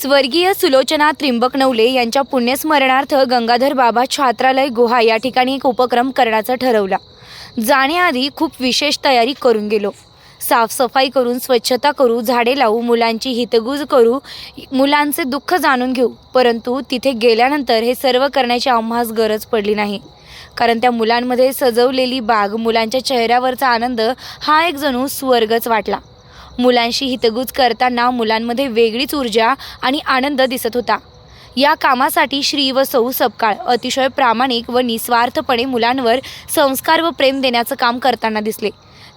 स्वर्गीय सुलोचना त्रिंबक नवले यांच्या पुण्यस्मरणार्थ गंगाधर बाबा छात्रालय गुहा या ठिकाणी एक उपक्रम करण्याचा ठरवला. जाण्याआधी खूप विशेष तयारी करून गेलो. साफसफाई करून स्वच्छता करू झाडे लावू मुलांची हितगुज करू मुलांचे दुःख जाणून घेऊ. परंतु तिथे गेल्यानंतर हे सर्व करण्याची आम्हास गरज पडली नाही. कारण त्या मुलांमध्ये सजवलेली बाग मुलांच्या चेहऱ्यावरचा आनंद हा एक जणू स्वर्गच वाटला. मुलांशी हितगुज करताना मुलांमध्ये वेगळीच ऊर्जा आणि आनंद दिसत होता. या कामासाठी श्री व सौ सपकाळ अतिशय प्रामाणिक व निस्वार्थपणे मुलांवर संस्कार व प्रेम देण्याचं काम करताना दिसले.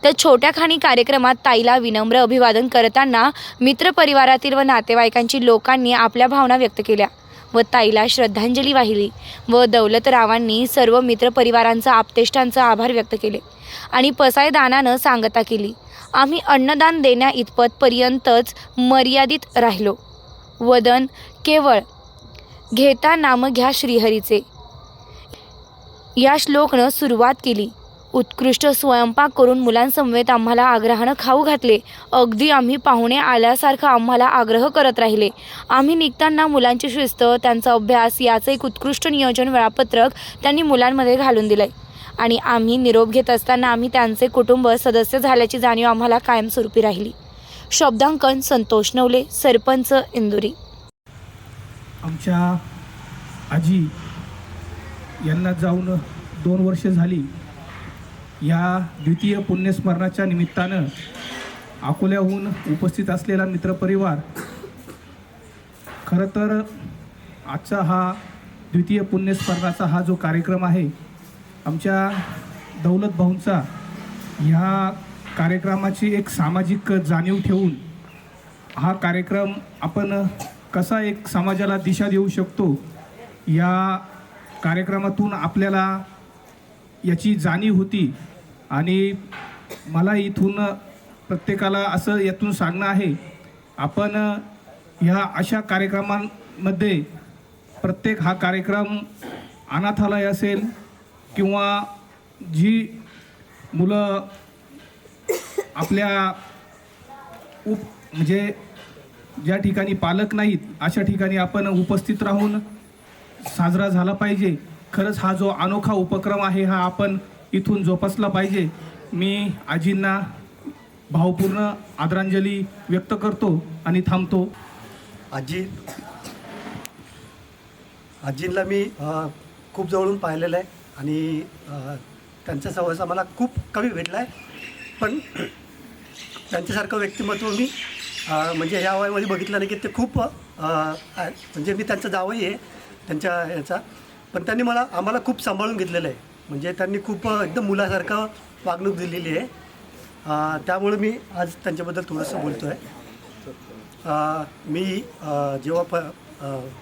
तर छोट्या खाणी कार्यक्रमात ताईला विनम्र अभिवादन करताना मित्रपरिवारातील व नातेवाईकांची लोकांनी आपल्या भावना व्यक्त केल्या व ताईला श्रद्धांजली वाहिली व दौलतरावांनी सर्व मित्रपरिवारांचा आपतेष्टांचा आभार व्यक्त केले आणि पसायदानानं सांगता केली. आम्ही अन्नदान देण्या इतपतपर्यंतच मर्यादित राहिलो. वदन केवळ घेता नाम घ्या श्रीहरीचे. या श्लोकनं सुरुवात केली. उत्कृष्ट स्वयंपाक करून मुलांसमवेत आम्हाला आग्रहानं खाऊ घातले. अगदी आम्ही पाहुणे आल्यासारखं आम्हाला आग्रह करत राहिले. आम्ही निघताना मुलांची शिस्त त्यांचा अभ्यास याचं एक उत्कृष्ट नियोजन वेळापत्रक त्यांनी मुलांमध्ये घालून दिलंय. आणि आम्ही निरोप घेत असताना आम्ही त्यांचे कुटुंब सदस्य झाल्याची जाणीव आम्हाला कायमस्वरूपी राहिली. शब्दांकन संतोष नवले सरपंच इंदुरी. आमच्या आजी यांना जाऊन दोन वर्ष झाली. या द्वितीय पुण्यस्मरणाच्या निमित्तानं अकोल्याहून उपस्थित असलेला मित्रपरिवार खरं तर आजचा हा द्वितीय पुण्यस्मरणाचा हा जो कार्यक्रम आहे आमच्या दौलत भाऊंचा ह्या कार्यक्रमाची एक सामाजिक जाणीव ठेवून हा कार्यक्रम आपण कसा एक समाजाला दिशा देऊ शकतो या कार्यक्रमातून आपल्याला याची जाणीव होती. आणि मला इथून प्रत्येकाला असं यातून सांगणं आहे आपण ह्या अशा कार्यक्रमांमध्ये प्रत्येक हा कार्यक्रम अनाथालय असेल किंवा जी मुलं आपल्या उप म्हणजे ज्या ठिकाणी पालक नाहीत अशा ठिकाणी आपण उपस्थित राहून साजरा झाला पाहिजे. खरंच हा जो अनोखा उपक्रम आहे हा आपण इथून जोपासला पाहिजे. मी आजींना भावपूर्ण आदरांजली व्यक्त करतो आणि थांबतो. आजी आजींना मी खूप जवळून पाहिलेलं आहे. आणि त्यांचा सहसा मला खूप कमी भेटला आहे पण त्यांच्यासारखं व्यक्तिमत्व मी म्हणजे ह्या वयामध्ये बघितलं नाही की ते खूप म्हणजे मी त्यांचा जावई आहे त्यांच्या ह्याचा. पण त्यांनी मला आम्हाला खूप सांभाळून घेतलेलं आहे. म्हणजे त्यांनी खूप एकदम मुलासारखं वागणूक दिलेली आहे. त्यामुळे मी आज त्यांच्याबद्दल थोडंसं बोलतो आहे मी जेव्हा प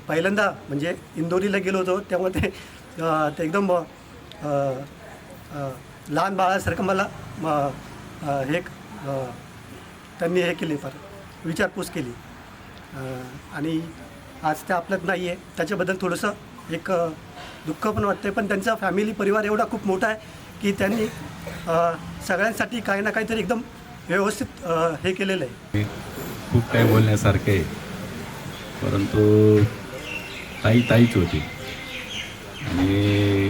पहिल्यांदा म्हणजे इंदोरीला गेलो होतो तेव्हा ते ते एकदम लहान बाळासारखं मला हे त्यांनी हे केले फार विचारपूस केली. आणि आज ते आपल्यात नाही आहे त्याच्याबद्दल थोडंसं एक दुःख पण वाटतं पण त्यांचा फॅमिली परिवार एवढा खूप मोठा आहे की त्यांनी सगळ्यांसाठी काही ना काहीतरी एकदम व्यवस्थित हे केलेलं आहे. खूप काही बोलण्यासारखे आहे. परंतु ताई ताईच होती. आणि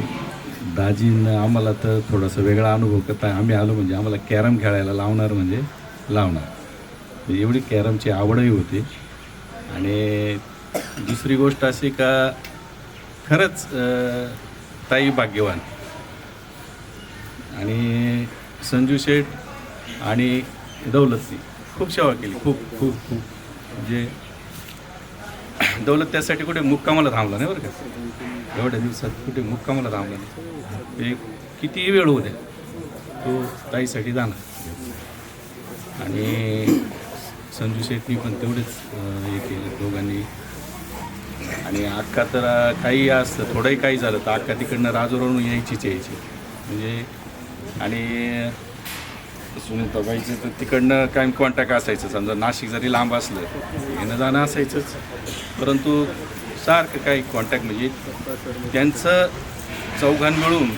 दाजीनं आम्हाला तर थोडासा वेगळा अनुभव करता आम्ही आलो म्हणजे आम्हाला कॅरम खेळायला लावणार म्हणजे लावणार. म्हणजे एवढी कॅरमची आवडही होती. आणि दुसरी गोष्ट अशी का खरंच ताई भाग्यवान. आणि संजू शेठ आणि दौलतनी खूप सेवा केली. खूप खूप खूप. म्हणजे दौलत त्यासाठी कुठे मुक्कामाला थांबला नाही बरं का? एवढ्या दिवसात कुठे मुक्कामाला थांबला नाही. म्हणजे ते कितीही वेळ होऊ द्या तो ताईसाठी जाणार. आणि संजू शेठनी पण तेवढेच हे केलं दोघांनी. आणि अक्का तर काही असतं थोडंही काही झालं तर अक्का तिकडनं राजूरवरून यायचीच यायची. म्हणजे आणि सुनीताबाईचं तर तिकडनं काय कॉन्टॅक्ट असायचं. समजा नाशिक जरी लांब असलं येणं जाणं असायचंच. परंतु सारखं काही कॉन्टॅक्ट म्हणजे त्यांचं चौघां मिळून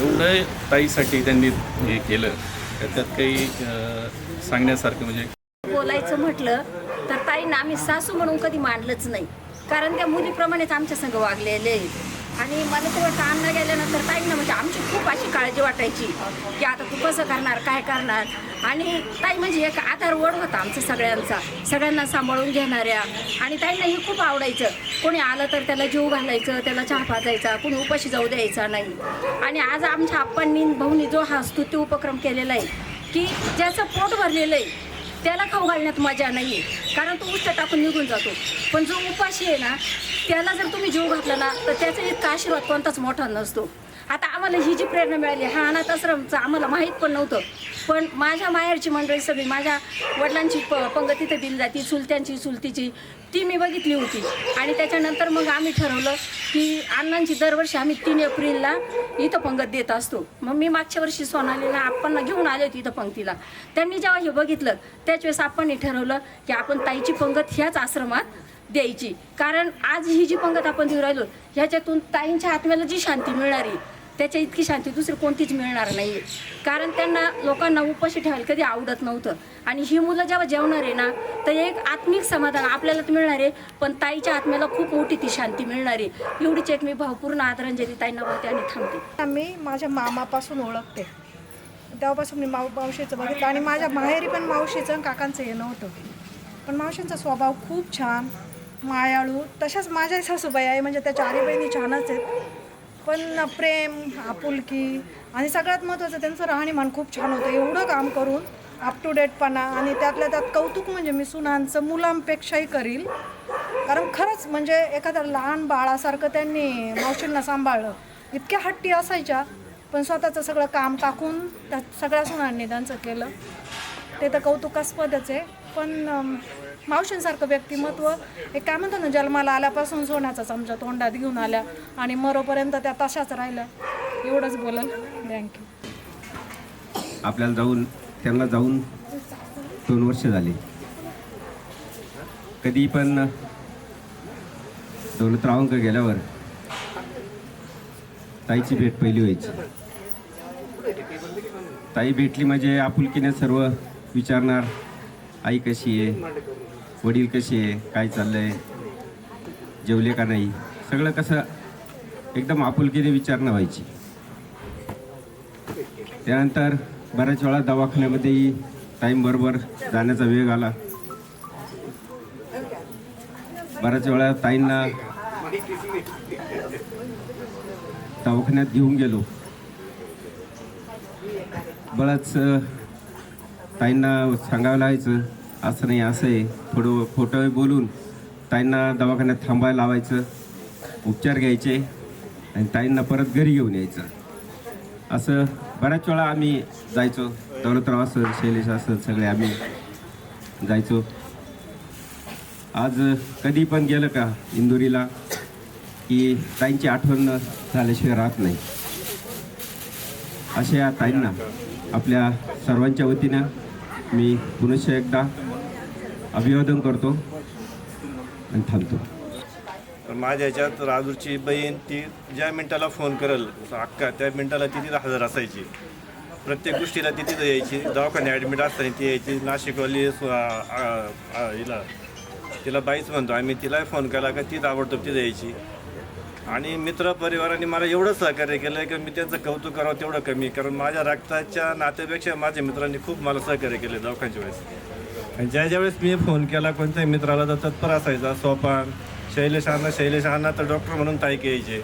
एवढं ताईसाठी त्यांनी हे केलं तर त्यात काही सांगण्यासारखं म्हणजे बोलायचं म्हटलं तर ताईंना आम्ही सासू म्हणून कधी मांडलंच नाही कारण त्या मुलीप्रमाणेच आमच्या संग वागलेले आहेत. आणि मला तेव्हा वाटतं गेल्यानंतर गेल्यानंतर ताईंना म्हणजे आमची खूप अशी काळजी वाटायची की आता तू कसं करणार काय करणार? आणि ताई म्हणजे एक आधार वड होता आमचा सगळ्यांचा सगळ्यांना सांभाळून घेणाऱ्या. आणि ताईंना हे खूप आवडायचं. कोणी आलं तर त्याला जीव घालायचं त्याला चहा पाजायचा कोणी उपाशी जाऊ द्यायचा नाही. आणि आज आमच्या आप्पांनी भाऊनी जो हा स्तुती उपक्रम केलेला आहे की ज्याचं पोट भरलेलं आहे त्याला खाऊ घालण्यात मजा नाही आहे कारण तो उष्ट टाकून निघून जातो. पण जो उपाशी आहे ना त्याला जर तुम्ही जीव घातला ना तर त्याचा इतका आशीर्वाद कोणताच मोठा नसतो. आता आम्हाला ही जी प्रेरणा मिळाली हा अनाथ आश्रमचं आम्हाला माहीत पण नव्हतं. पण माझ्या माहेरची मंडळी सगळी माझ्या वडिलांची प पंगत इथं दिली जाती चुलत्यांची चुलतीची ती मी बघितली होती. आणि त्याच्यानंतर मग आम्ही ठरवलं की अण्णांची दरवर्षी आम्ही तीन एप्रिलला इथं पंगत देत असतो. मग मी मागच्या वर्षी सोनालीला आपणला घेऊन आले होते इथं पंक्तीला. त्यांनी जेव्हा हे बघितलं त्याच वेळेस आपण ठरवलं की आपण ताईची पंगत ह्याच आश्रमात द्यायची. कारण आज ही जी पंगत आपण देऊ राहिलो ह्याच्यातून ताईंच्या आत्म्याला जी शांती मिळणारी त्याच्या इतकी शांती दुसरी कोणतीच मिळणार नाही. कारण त्यांना लोकांना उपाशी ठेवायला कधी आवडत नव्हतं. आणि ही मुलं जेव्हा जेवणार आहे ना तर एक आत्मिक समाधान आपल्याला तर मिळणार आहे. पण ताईच्या आत्म्याला खूप मोठी ती शांती मिळणार आहे. एवढीच एक मी भावपूर्ण आदरांजली ताईंना बोलते आणि थांबते. मी माझ्या मामापासून ओळखते. तेव्हापासून मी माव मावशीचं बघितलं आणि माझ्या माहेरी पण मावशीचं आणि काकांचं येणं होतं पण मावशींचा स्वभाव खूप छान. मायाळू तशाच माझ्या सासूबाई आहे. म्हणजे त्या चारी बहिणी छानच आहेत. पण प्रेम आपुलकी आणि सगळ्यात महत्त्वाचं त्यांचं राहणीमान खूप छान होतं. एवढं काम करून अप टू डेटपणा आणि त्यातल्या त्यात कौतुक म्हणजे मी सुनांचं मुलांपेक्षाही करील. कारण खरंच म्हणजे एखाद्या लहान बाळासारखं त्यांनी मावशींना सांभाळलं इतक्या हट्टी असायच्या. पण स्वतःचं सगळं काम टाकून त्या सगळ्या सुनांनी त्यांचं केलं. ते तर कौतुकास्पदच आहे. पण मावशींसारखं व्यक्तिमत्व एक काय म्हणतो ना जन्माला आल्यापासून सोन्याचा आमच्या तोंडात घेऊन आल्या आणि मरोपर्यंत त्या तशाच राहिल्या. एवढंच बोलल. थँक्यू आपल्याला जाऊन त्यांना जाऊन दोन वर्ष झाले. कधी पण दौलतरावांक गेल्यावर ताईची भेट पहिली व्हायची. ताई भेटली म्हणजे आपुलकीने सर्व विचारणार आई कशी आहे? वडील कशी आहे? काय चाललंय? जेवले का नाही? सगळं कसं एकदम आपुलकीने विचारणं व्हायची. त्यानंतर बऱ्याच वेळा दवाखान्यामध्येही टाईमबरोबर जाण्याचा वेग आला. बऱ्याच वेळा ताईंना दवाखान्यात घेऊन गेलो. बरंच ताईंना सांगावं लागायचं. असं नाही असं आहे. थोडं फोटो बोलून ताईंना दवाखान्यात थांबायला लावायचं. उपचार घ्यायचे आणि ताईंना परत घरी घेऊन यायचं. असं बऱ्याच वेळा आम्ही जायचो. दौलतराव असं शैलेश असं सगळे आम्ही जायचो. आज कधी पण गेलं का इंदुरीला की ताईंची आठवण झाल्याशिवाय राहत नाही. अशा ताईंना. आपल्या सर्वांच्या वतीनं मी पुनश्च एकदा अभिवादन करतो आणि थांबतो. माझ्या ह्याच्यात राजूची बहीण ती ज्या मिनिटाला फोन करेल अक्का त्या मिनिटाला ती तिथं हजर असायची. प्रत्येक गोष्टीला ती तिथं यायची. दवाखान्यात ॲडमिट असताना ती यायची. नाशिकवाली हिला तिला बाईच म्हणतो आम्ही तिलाही फोन केला का ती आवडतो तिथं यायची. आणि मित्र परिवाराने मला एवढं सहकार्य केलं की मी त्यांचं कौतुक करावं तेवढं कमी कारण माझ्या रक्ताच्या नात्यापेक्षा माझ्या मित्रांनी खूप मला सहकार्य केले दवाखान्याच्या वेळेस. आणि ज्या ज्यावेळेस मी फोन केला कोणत्याही मित्राला तर तत्पर असायचा सोपान शैलेश अण्णा शैलेश तर डॉक्टर म्हणून ताई यायचे.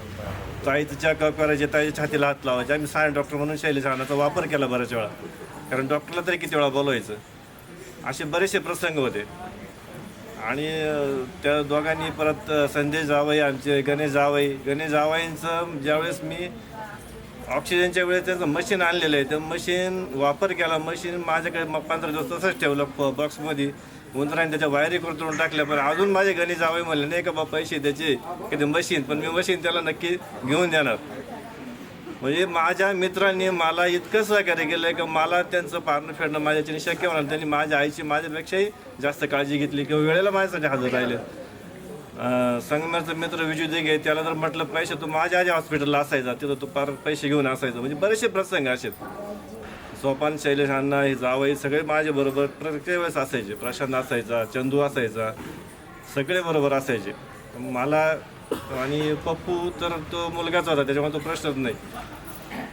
ताईचं चेकअप करायचे ताईच्या छातीला हात लावायचे. आम्ही सायन डॉक्टर म्हणून शैलेश वापर केला बऱ्याच वेळा. कारण डॉक्टरला तरी किती वेळा बोलवायचं? असे बरेचसे प्रसंग होते. आणि त्या दोघांनी परत अ, संदेश जावई आमचे गणेश जावई. गणेश जावईंचं ज्यावेळेस मी ऑक्सिजनच्या वेळेस त्याचं मशीन आणलेलं आहे तर मशीन वापर केला. मशीन माझ्याकडे मग पंधरा दिवस तसंच ठेवलं प बॉक्समध्ये. उंदराने त्याच्या वायरी करून टाकल्या पण अजून माझे गणेश जावई म्हणले नाही का बा पैसे त्याचे की ते मशीन? पण मी मशीन त्याला नक्की घेऊन देणार. म्हणजे माझ्या मित्रांनी मला इतकं सहकार्य केलं की मला त्यांचं पारणं फेडणं माझ्याच्याने शक्य होणार त्यांनी माझ्या आईची माझ्यापेक्षाही जास्त काळजी घेतली किंवा वेळेला माझ्यासाठी हजर राहिले. अं, संगमेरचा मित्र विजय दिघे त्याला जर म्हटलं पैसे तू माझ्या आधी हॉस्पिटलला असायचा. तिथं तू पार पैसे घेऊन असायचं. म्हणजे बरेचसे प्रसंग असे. सोपान शैलेश अण्णा हे जावई सगळे माझ्याबरोबर प्रत्येक वेळेस असायचे. प्रशांत असायचा चंदू असायचा. सगळे बरोबर असायचे. मला आणि पप्पू तर तो मुलगाच होता त्याच्यामुळे तो प्रश्नच नाही.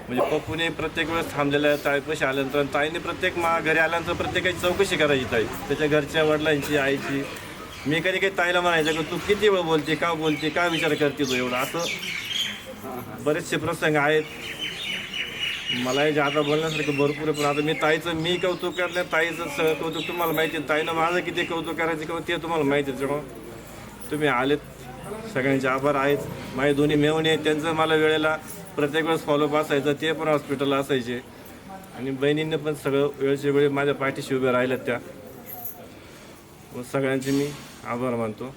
म्हणजे पप्पूने प्रत्येक वेळेस थांबलेला आहे ताईपाशी आल्यानंतर आणि ताईने प्रत्येक मा घरी आल्यानंतर प्रत्येकाची चौकशी करायची ताई. त्याच्या घरच्या वडिलांची आईची. मी कधी काही ताईला म्हणायचं की तू किती वेळ बोलते का बोलते का विचार करते तू एवढा? असं बरेचसे प्रसंग आहेत. मला हे जे आता बोलण्यासारखं भरपूर आहे पण आता मी ताईचं मी कौतुक करणार ताईचं सगळं कौतुक तुम्हाला माहिती आहे. ताईनं माझं किती कौतुक करायचं किंवा ते तुम्हाला माहिती आहे त्याच्यामुळं तुम्ही आलेत. सगळ्यांचे आभार आहेत. माझे दोन्ही मेवणे आहेत. त्यांचं मला वेळेला प्रत्येक वेळेस फॉलोअप असायचं. ते पण हॉस्पिटलला असायचे. आणि बहिणींनी पण सगळं वेळच्या वेळी माझ्या पाठीशी उभ्या राहिल्यात त्या. व सगळ्यांचे मी आभार मानतो.